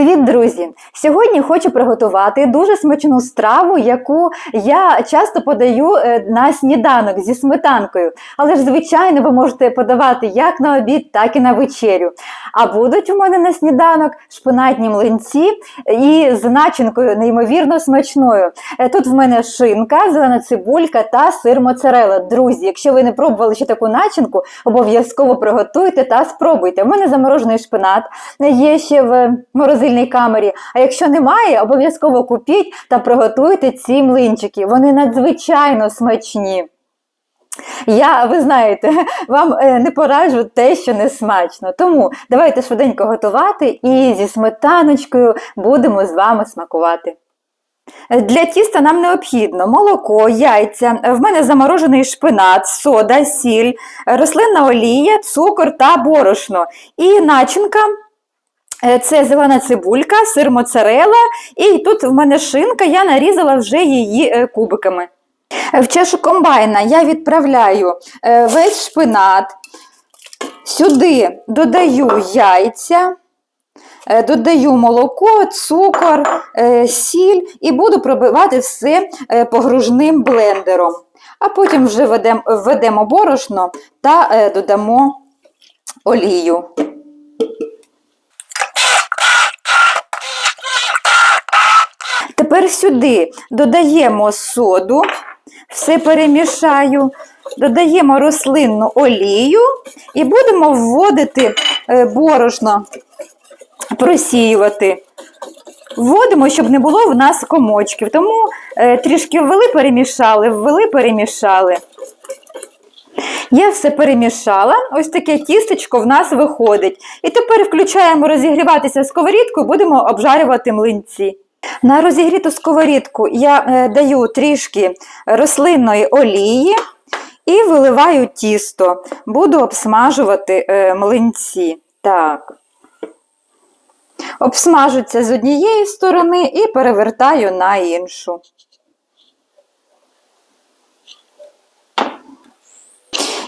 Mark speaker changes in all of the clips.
Speaker 1: Привіт, друзі! Сьогодні хочу приготувати дуже смачну страву, яку я часто подаю е, на сніданок зі сметанкою. Але ж, звичайно, ви можете подавати як на обід, так і на вечерю. А будуть у мене на сніданок шпинатні млинці і з начинкою неймовірно смачною. Е, Тут в мене шинка, зелена цибулька та сир моцарелла. Друзі, якщо ви не пробували ще таку начинку, обов'язково приготуйте та спробуйте. У мене заморожений шпинат є ще в морозильній камері. А якщо немає, обов'язково купіть та приготуйте ці млинчики. Вони надзвичайно смачні. Я, ви знаєте, вам е, не пораджу те, що не смачно. Тому давайте швиденько готувати і зі сметаночкою будемо з вами смакувати. Для тіста нам необхідно молоко, яйця, в мене заморожений шпинат, сода, сіль, рослинна олія, цукор та борошно. І начинка Це зелена цибулька, сир моцарелла, і тут в мене шинка, я нарізала вже її е, кубиками. Е, В чашу комбайна я відправляю е, весь шпинат, сюди додаю яйця, е, додаю молоко, цукор, е, сіль і буду пробивати все е, погружним блендером. А потім вже введемо борошно та е, додамо олію. Тепер сюди додаємо соду, все перемішаю, додаємо рослинну олію і будемо вводити е, борошно, просіювати. Вводимо, щоб не було в нас комочків. Тому е, трішки ввели, перемішали, ввели, перемішали. Я все перемішала, ось таке тістечко в нас виходить. І тепер включаємо розігріватися сковорідку і будемо обжарювати млинці. На розігріту сковорідку я е, даю трішки рослинної олії і виливаю тісто. Буду обсмажувати е, млинці. Так. Обсмажуться з однієї сторони і перевертаю на іншу.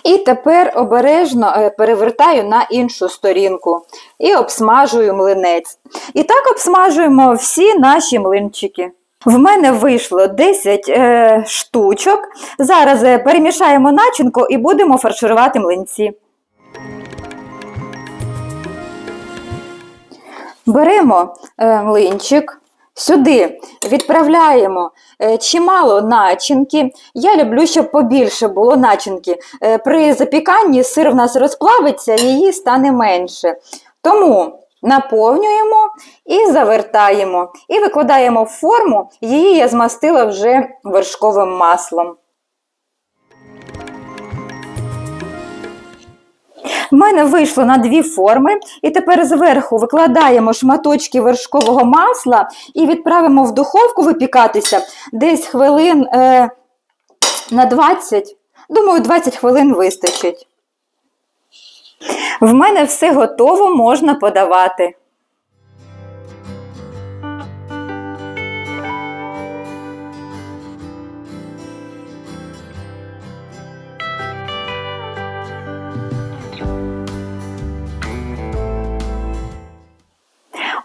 Speaker 1: І тепер обережно е, перевертаю на іншу сторінку і обсмажую млинець. І так обсмажуємо всі наші млинчики. В мене вийшло 10 е, штучок. Зараз е, перемішаємо начинку і будемо фарширувати млинці. Беремо е, млинчик. Сюди відправляємо е, чимало начинки. Я люблю, щоб побільше було начинки. Е, При запіканні сир в нас розплавиться, її стане менше. Тому наповнюємо і завертаємо. І викладаємо в форму. Її я змастила вже вершковим маслом. В мене вийшло на дві форми, і тепер зверху викладаємо шматочки вершкового масла і відправимо в духовку випікатися десь хвилин е, на 20. Думаю, 20 хвилин вистачить. В мене все готово, можна подавати.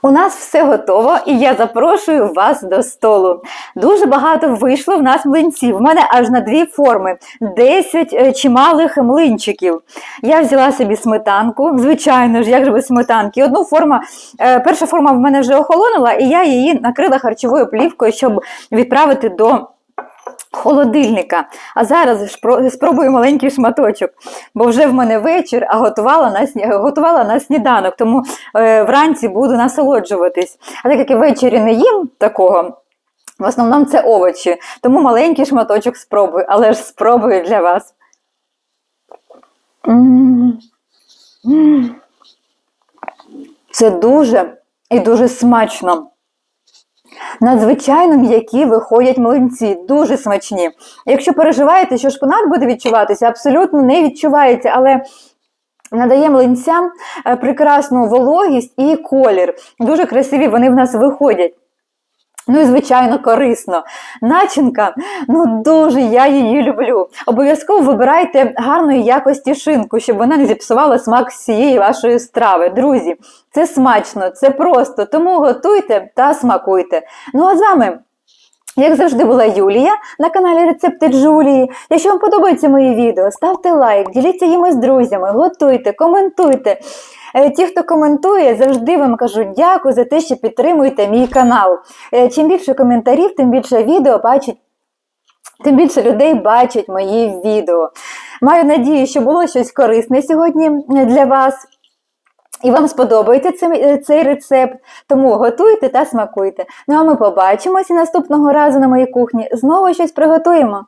Speaker 1: У нас все готово, і я запрошую вас до столу. Дуже багато вийшло в нас млинців. У мене аж на дві форми: 10 е, чималих млинчиків. Я взяла собі сметанку, звичайно ж, як же без сметанки. Одну форму, е, перша форма в мене вже охолонула, і я її накрила харчовою плівкою, щоб відправити до. Холодильника. А зараз спробую маленький шматочок, бо вже в мене вечір, а готувала на, готувала на сніданок, тому е, вранці буду насолоджуватись. А так як я ввечері не їм такого, в основному це овочі, тому маленький шматочок спробую, але ж спробую для вас. Це дуже і дуже смачно. Надзвичайно м'які виходять млинці, дуже смачні. Якщо переживаєте, що шпинат буде відчуватися, абсолютно не відчувається, але надає млинцям е, прекрасну вологість і колір. Дуже красиві вони в нас виходять. Ну і звичайно корисно. Начинка, ну дуже я її люблю. Обов'язково вибирайте гарної якості шинку, щоб вона не зіпсувала смак всієї вашої страви. Друзі, це смачно, це просто, тому готуйте та смакуйте. Ну а з вами. Як завжди була Юлія на каналі Рецепти Джулії. Якщо вам подобаються мої відео, ставте лайк, діліться їми з друзями, готуйте, коментуйте. Е, Ті, хто коментує, завжди вам кажу дякую за те, що підтримуєте мій канал. Е, Чим більше коментарів, тим більше відео бачить. Тим більше людей бачать мої відео. Маю надію, що було щось корисне сьогодні для вас. І вам сподобається цей, цей рецепт, тому готуйте та смакуйте. Ну а ми побачимося наступного разу на моїй кухні. Знову щось приготуємо.